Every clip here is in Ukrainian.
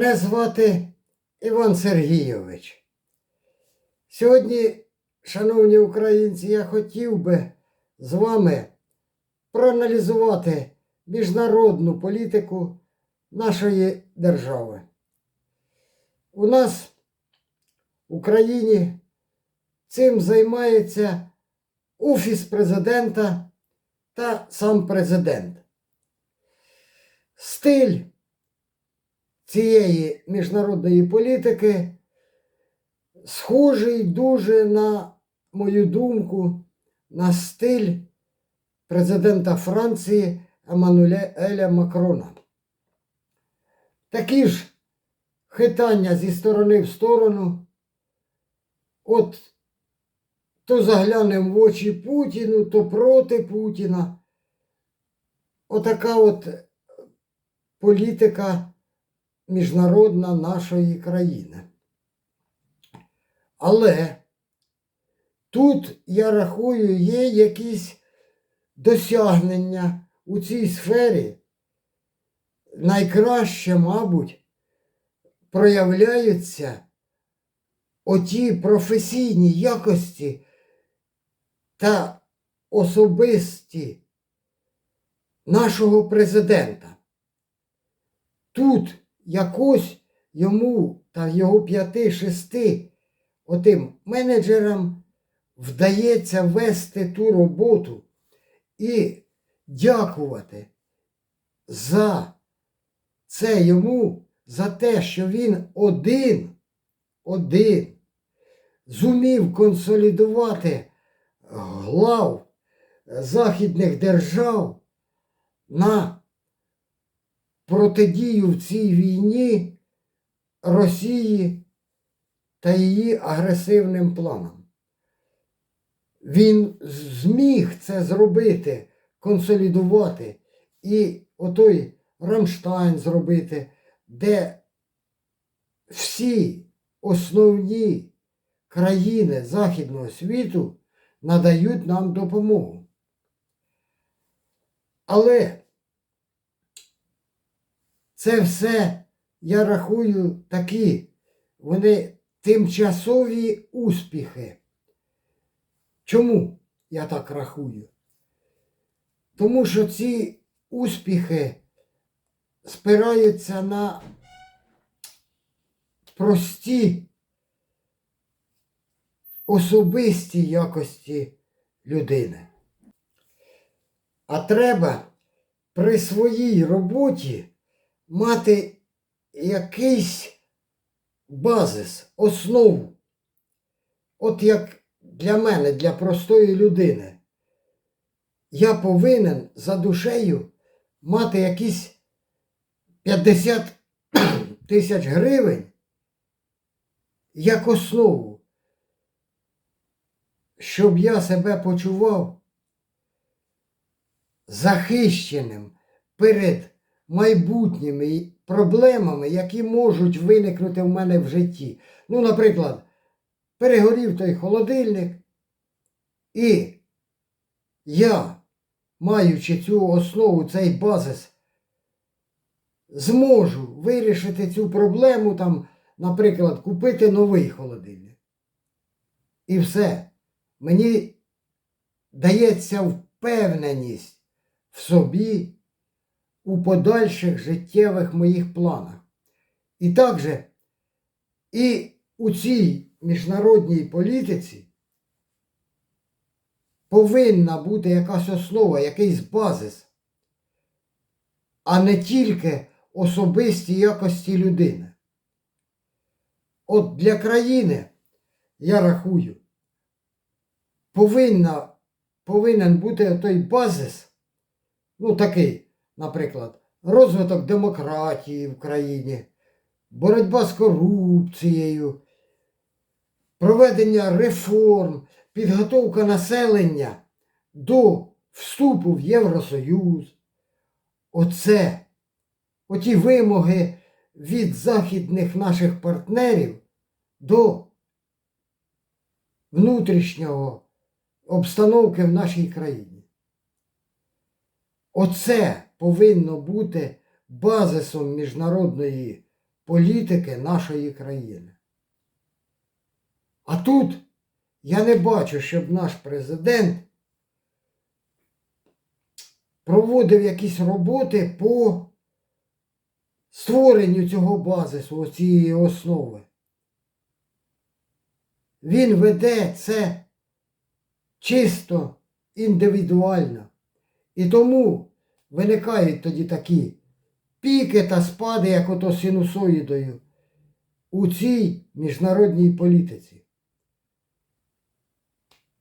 Мене звати Іван Сергійович. Сьогодні, шановні українці, я хотів би з вами проаналізувати міжнародну політику нашої держави. У нас в Україні цим займається Офіс президента та сам президент. Стиль цієї міжнародної політики схожий дуже на мою думку, на стиль президента Франції Еммануеля Макрона. Такі ж хитання зі сторони в сторону. От то заглянемо в очі Путіну, то проти Путіна. Отака от політика міжнародна нашої країни. Але тут, я рахую, є якісь досягнення у цій сфері. Найкраще, мабуть, проявляються оті професійні якості та особисті нашого президента. Тут якось йому та його п'яти-шести отим менеджерам вдається вести ту роботу і дякувати за це йому, за те, що він один, один зумів консолідувати глав західних держав на протидію в цій війні Росії та її агресивним планам. Він зміг це зробити, консолідувати і отой Рамштайн зробити, де всі основні країни Західного світу надають нам допомогу. Але це все, я рахую, такі, вони тимчасові успіхи. Чому я так рахую? Тому що ці успіхи спираються на прості особисті якості людини. А треба при своїй роботі мати якийсь базис, основу. От як для мене, для простої людини, я повинен за душею мати якісь 50 тисяч гривень як основу, щоб я себе почував захищеним перед майбутніми проблемами, які можуть виникнути в мене в житті. Ну, наприклад, перегорів той холодильник, і я, маючи цю основу, цей базис, зможу вирішити цю проблему, там, наприклад, купити новий холодильник. І все. Мені дається впевненість в собі у подальших життєвих моїх планах. І також і у цій міжнародній політиці повинна бути якась основа, якийсь базис, а не тільки особисті якості людини. От для країни, я рахую, повинна, повинен бути той базис, ну такий, наприклад, розвиток демократії в країні, боротьба з корупцією, проведення реформ, підготовка населення до вступу в Євросоюз. Оце, оті вимоги від західних наших партнерів до внутрішнього обстановки в нашій країні. Оце повинно бути базисом міжнародної політики нашої країни. А тут я не бачу, щоб наш президент проводив якісь роботи по створенню цього базису, цієї основи. Він веде це чисто індивідуально. І тому виникають тоді такі піки та спади, як ото синусоїдою, у цій міжнародній політиці.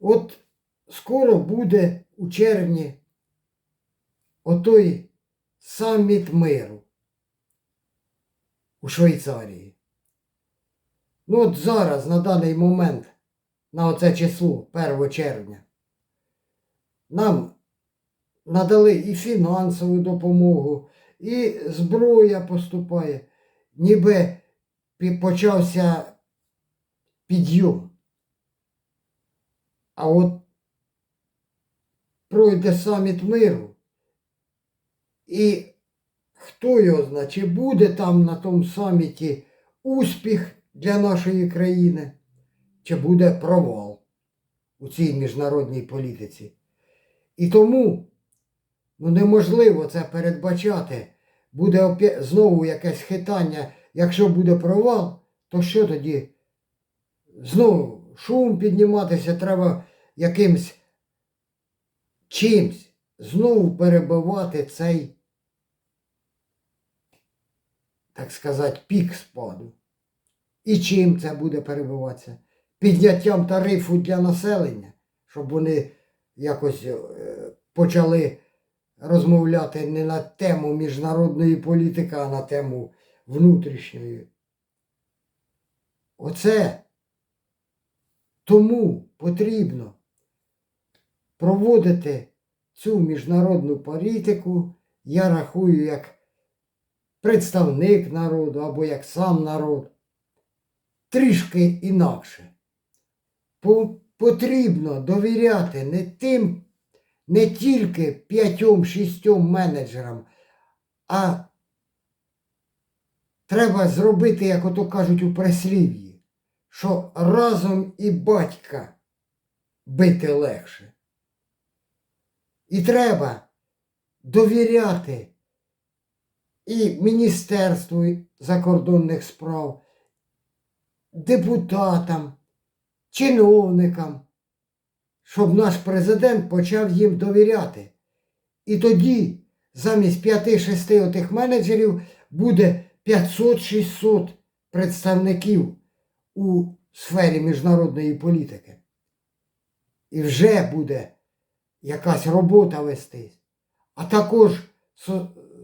От скоро буде у червні отой саміт миру у Швейцарії. Ну от зараз, на даний момент, на оце число 1 червня, нам надали і фінансову допомогу, і зброя поступає, ніби почався підйом. А от пройде саміт миру, і хто його знає, чи буде там на тому саміті успіх для нашої країни, чи буде провал у цій міжнародній політиці. І тому ну, неможливо це передбачати. Буде знову якесь хитання. Якщо буде провал, то що тоді? Знову шум підніматися треба якимсь чимсь. Знову перебивати цей, так сказати, пік спаду. І чим це буде перебиватися? Підняттям тарифу для населення, щоб вони якось е, почали розмовляти не на тему міжнародної політики, а на тему внутрішньої. Оце тому потрібно проводити цю міжнародну політику, я рахую, як представник народу або як сам народ, трішки інакше. Потрібно довіряти не тим, не тільки п'ятьом-шістьом менеджерам, а треба зробити, як ото кажуть у прислів'ї, що разом і батька бити легше. І треба довіряти і Міністерству закордонних справ, депутатам, чиновникам, щоб наш президент почав їм довіряти. І тоді замість 5-6 отих менеджерів буде 500-600 представників у сфері міжнародної політики. І вже буде якась робота вестись. А також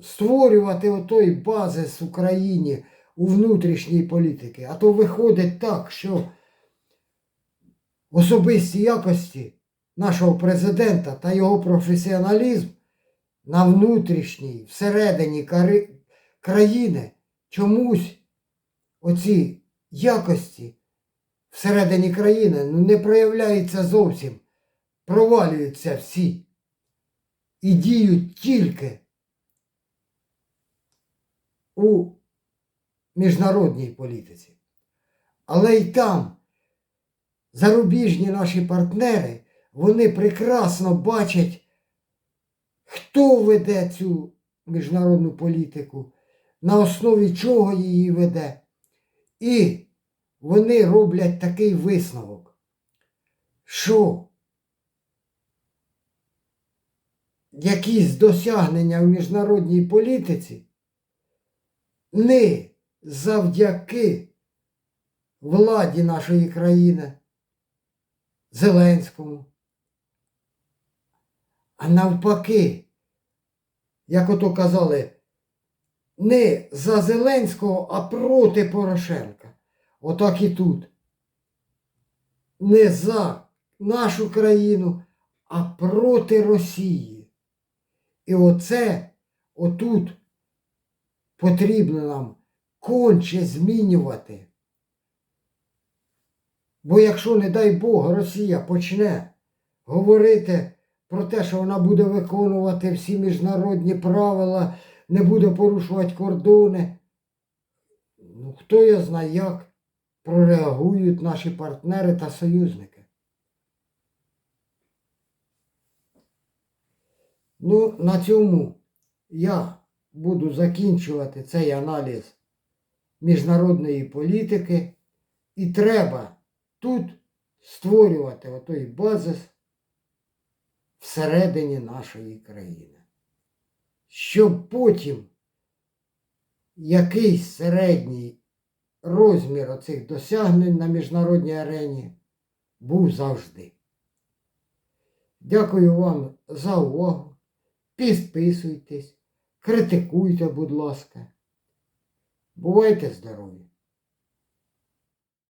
створювати отой базис Україні у внутрішній політики. А то виходить так, що особисті якості нашого президента та його професіоналізм на внутрішній, всередині країни чомусь оці якості всередині країни ну, не проявляються зовсім, провалюються всі і діють тільки у міжнародній політиці. Але й там зарубіжні наші партнери, вони прекрасно бачать, хто веде цю міжнародну політику, на основі чого її веде. І вони роблять такий висновок, що якісь досягнення в міжнародній політиці не завдяки владі нашої країни, Зеленському, а навпаки, як ото казали, не за Зеленського, а проти Порошенка. Отак і тут. Не за нашу країну, а проти Росії. І оце отут потрібно нам конче змінювати. Бо якщо, не дай Бог, Росія почне говорити про те, що вона буде виконувати всі міжнародні правила, не буде порушувати кордони, Ну, хто я знає, як прореагують наші партнери та союзники. Ну, на цьому я буду закінчувати цей аналіз міжнародної політики. І треба тут створювати отой базис всередині нашої країни. Щоб потім якийсь середній розмір оцих досягнень на міжнародній арені був завжди. Дякую вам за увагу. Підписуйтесь, критикуйте, будь ласка. Бувайте здорові!